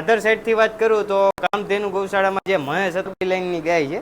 અધર સાઈડથી વાત કરું તો કામધેનુ ગૌશાળામાં જે મહેશ હતી લાઈનની ગાય છે,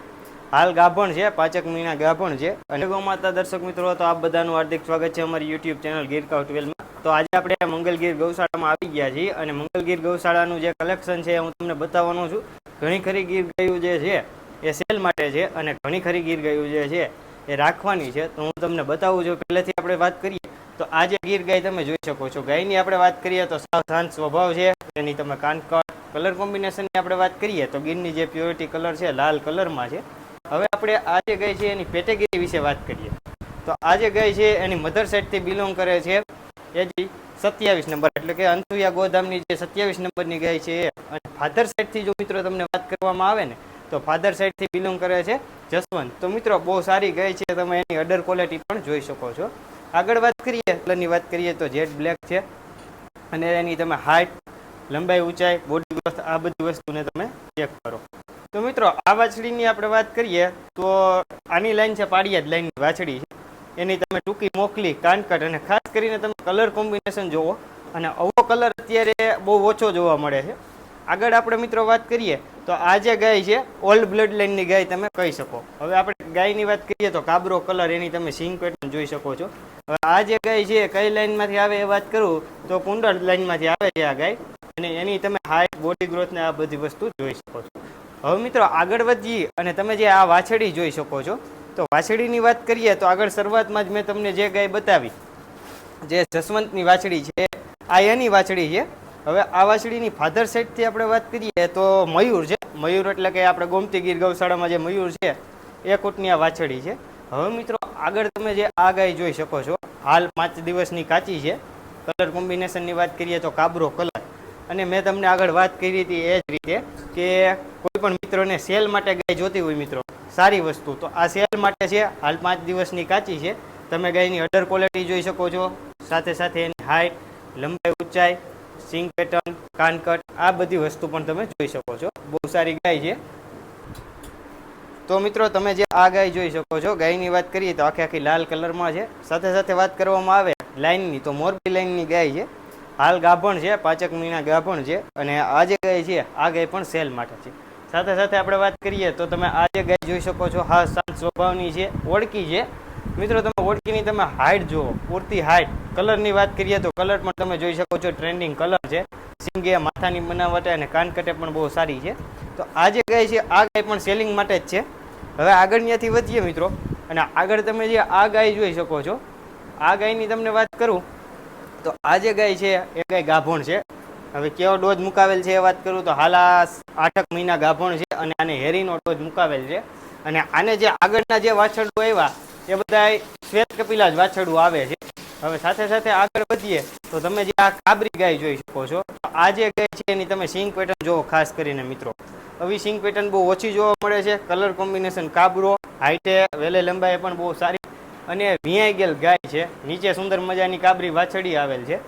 હાલ ગાભણ છે, પાંચક મહિના ગાભણ છે. અને ગૌ માતા, દર્શક મિત્રો, તો આપ બધાનું હાર્દિક સ્વાગત છે અમારી યુટ્યુબ ચેનલ ગીર કાઉ ટ્વેલ્વમાં તો આજે આપણે મંગલગીર ગૌશાળામાં આવી ગયા છીએ અને મંગલગીર ગૌશાળાનું જે કલેક્શન છે, હું તમને બતાવવાનો છું. ઘણી ખરી ગીર ગાયું જે છે, એ સેલ માટે છે અને ઘણી ખરી ગીર ગાયું જે છે એ રાખવાની છે. તો હું તમને બતાવું છું પહેલેથી આપણે વાત કરીએ, તો આજે ગીર ગાય તમે જોઈ શકો છો. ગાયની આપણે વાત કરીએ તો સાવ શાંત સ્વભાવ છે. એની તમે કાનકળ કલર કોમ્બિનેશનની આપણે વાત કરીએ, તો ગીરની જે પ્યોરિટી કલર છે, લાલ કલરમાં છે. હવે આપણે આ જે ગાય છે, એની પેટેગરી વિશે વાત કરીએ. તો આ જે ગાય છે, એની મધર સાઇડથી બિલોંગ કરે છે. એ જી સત્યાવીસ નંબર, એટલે કે અંતુયા ગોધામની જે સત્યાવીસ નંબરની ગાય છે એ. અને ફાધર સાઈડથી જો મિત્રો તમને વાત કરવામાં આવે ને, તો ફાધર સાઈડથી બિલોંગ કરે છે. જસવંત, તો મિત્રો બહુ સારી ગાય છે, તમે એની અડર ક્વોલિટી પણ જોઈ શકો છો. આગળ વાત કરીએ, કલરની વાત કરીએ તો જેડ બ્લેક છે. અને એની તમે હાઇટ લંબાઈ ઊંચાઈ બોડી ગ્રોથ આ બધી વસ્તુને તમે ચેક કરો. તો મિત્રો, આ વાછડીની આપણે વાત કરીએ, તો આની લાઈન છે પાડિયાદ લાઈનની વાછડી. છે એની તમે ટૂંકી મોકલી, કાનકટ, અને ખાસ કરીને તમે કલર કોમ્બિનેશન જુઓ અને આવો કલર અત્યારે બહુ ઓછો જોવા મળે છે. આગળ આપણે મિત્રો વાત કરીએ, તો આ જે ગાય છે ઓલ્ડ બ્લડ લાઇનની ગાય તમે કહી શકો. હવે આપણે ગાયની વાત કરીએ, તો કાબરો કલર એની તમે સિંગ પેટર્ન જોઈ શકો છો. હવે આ જે ગાય છે, કઈ લાઈનમાંથી આવે એ વાત કરું, તો કુંડળ લાઈનમાંથી આવે છે આ ગાય, અને એની તમે હાઇટ બોડી ગ્રોથ ને આ બધી વસ્તુ જોઈ શકો છો. હવે મિત્રો આગળ વધીએ, અને તમે જે આ વાછડી જોઈ શકો છો, તો વાછડીની વાત કરીએ, તો આગળ શરૂઆતમાં જ મેં તમને જે ગાય બતાવી, જે જસવંતની વાછડી છે, આ એની વાછડી છે. હવે આ વાછડીની ફાધર સાઈડથી આપણે વાત કરીએ તો મયુર છે. મયુર એટલે કે આપણે ગોમતી ગીર ગૌશાળામાં જે મયુર છે, એ કૂટની આ વાછડી છે. હવે મિત્રો, આગળ તમે જે આ ગાય જોઈ શકો છો, હાલ પાંચ દિવસની કાચી છે. કલર કોમ્બિનેશનની વાત કરીએ તો કાબરો કલર અને મેં તમને આગળ વાત કરી હતી એ જ રીતે કે કોઈ પણ મિત્રોને સેલ માટે ગાય જોતી હોય મિત્રો, સારી વસ્તુ. તો આ સેલ માટે છે, હાલ પાંચ દિવસની કાચી છે. તમે ગાયની અડર ક્વોલિટી જોઈ શકો છો. સાથે સાથે એની હાઇટ લંબાઈ ઊંચાઈ સિંગ પેટર્ન, કાનકટ, આ બધી વસ્તુ પણ તમે જોઈ શકો છો. બહુ સારી ગાય છે. તો મિત્રો, તમે જે આ ગાય જોઈ શકો છો, ગાયની વાત કરીએ તો આખી આખી લાલ કલરમાં છે. સાથે સાથે વાત કરવામાં આવે લાઇનની તો મોરબી લાઇનની ગાય છે. હાલ ગાભણ છે, પાંચક મહિના ગાભણ છે અને આ જે ગાય છે, આ ગાય પણ સેલ માટે છે. સાથે સાથે આપણે વાત કરીએ તો તમે આ જે ગાય જોઈ શકો છો, હા, શાંત સ્વભાવની છે, ઓળખી છે. મિત્રો, તમે ઓળખીની તમે હાઇટ જુઓ, પૂરતી હાઇટ કલરની વાત કરીએ તો કલર પણ તમે જોઈ શકો છો ટ્રેન્ડિંગ કલર છે. સિંગે માથાની બનાવટ અને કાનકટે પણ બહુ સારી છે. તો આ જે ગાય છે, આ ગાય પણ સેલિંગ માટે જ છે. હવે આગળ ત્યાંથી વધીએ મિત્રો. અને આગળ તમે જે આ ગાય જોઈ શકો છો, આ ગાયની તમને વાત કરું. તો આ જે ગાય છે, એ ગાય ગાભણ છે. હવે કેવો ડોઝ મુકાવેલ છે એ વાત કરું તો હાલ આ આઠક મહિના ગાભણ છે અને આને હેરીનો ડોઝ મુકાવેલ છે. અને આને જે આગળના જે વાછરડો આવ્યા એ બધા શ્વેત કપિલા જ વાછરડું આવે છે. હવે સાથે સાથે આગળ વધીએ, તો તમે જે આ કાબરી ગાય જોઈ શકો છો. આ જે ગાય છે એની તમે સિંગ પેટર્ન જોવો ખાસ કરીને મિત્રો. આવી સિંગ પેટર્ન બહુ ઓછી જોવા મળે છે. કલર કોમ્બિનેશન કાબરો, હાઈટે, વેલે લંબાઈ પણ બહુ સારી અને વિયાઈ ગયેલ ગાય છે. નીચે સુંદર મજાની કાબરી વાછડી આવેલ છે.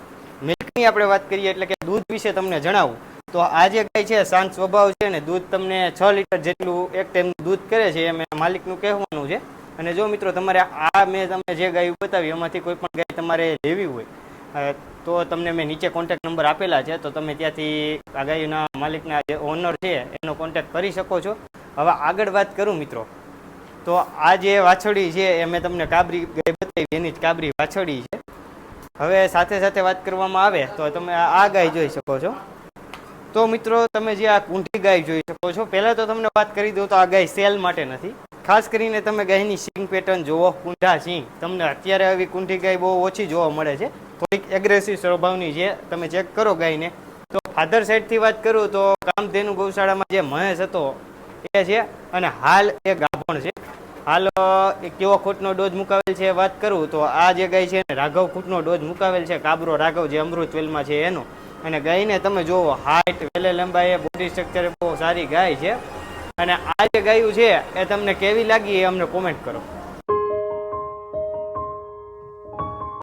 મિલ્કની આપણે વાત કરીએ એટલે કે દૂધ વિશે તમને જણાવું. તો આ જે ગાય છે, શાંત સ્વભાવ છે ને દૂધ તમને છ લીટર જેટલું એક ટાઈમનું દૂધ કરે છે એમ માલિકનું કહેવાનું છે. અને જો મિત્રો તમારે આ મેં તમને જે ગાય બતાવી, એમાંથી કોઈ પણ ગાય તમારે લેવી હોય તો તમને મેં નીચે કોન્ટેક્ટ નંબર આપેલા છે, તો તમે ત્યાંથી આ ગાયના માલિકના જે ઓનર છે, એનો કોન્ટેક્ટ કરી શકો છો. હવે આગળ વાત કરું મિત્રો. તો આ જે વાછડી છે, એ મેં તમને કાબરી ગાય બતાવી, એની જ કાબરી વાછડી છે. હવે સાથે સાથે વાત કરવામાં આવે, તો તમે આ આ ગાય જોઈ શકો છો. તો મિત્રો તમે જે આ કુંઠી ગાય જોઈ શકો છો. પહેલાં તો તમને વાત કરી દઉં તો આ ગાય સેલ માટે નથી. ખાસ કરીને તમે ગાયની સિંગ પેટર્ન જુઓ, કુંઢા સિંગ, તમને અત્યારે આવી કુંઠી ગાય બહુ ઓછી જોવા મળે છે. થોડીક એગ્રેસિવ સ્વભાવની છે, તમે ચેક કરો ગાયને. તો ફાધર સાઈડથી વાત કરું તો કામધેનુ ગૌશાળામાં જે મહેશ હતો, એ છે અને હાલ એ ગાભણ છે. હાલ એ કેવો ખૂટનો ડોઝ મુકાવેલ છે વાત કરું તો આ જે ગાય છે રાઘવ ખૂટનો ડોઝ મુકાવેલ છે, કાબરો રાઘવ જે અમૃત વેલમાં છે એનો. અને ગાયને તમે જોવો હાઈટ વેલે લંબાઈ બોડી સ્ટ્રક્ચર બહુ સારી ગાય છે. અને આ જે ગાયું છે એ તમને કેવી લાગી એ અમને કોમેન્ટ કરો.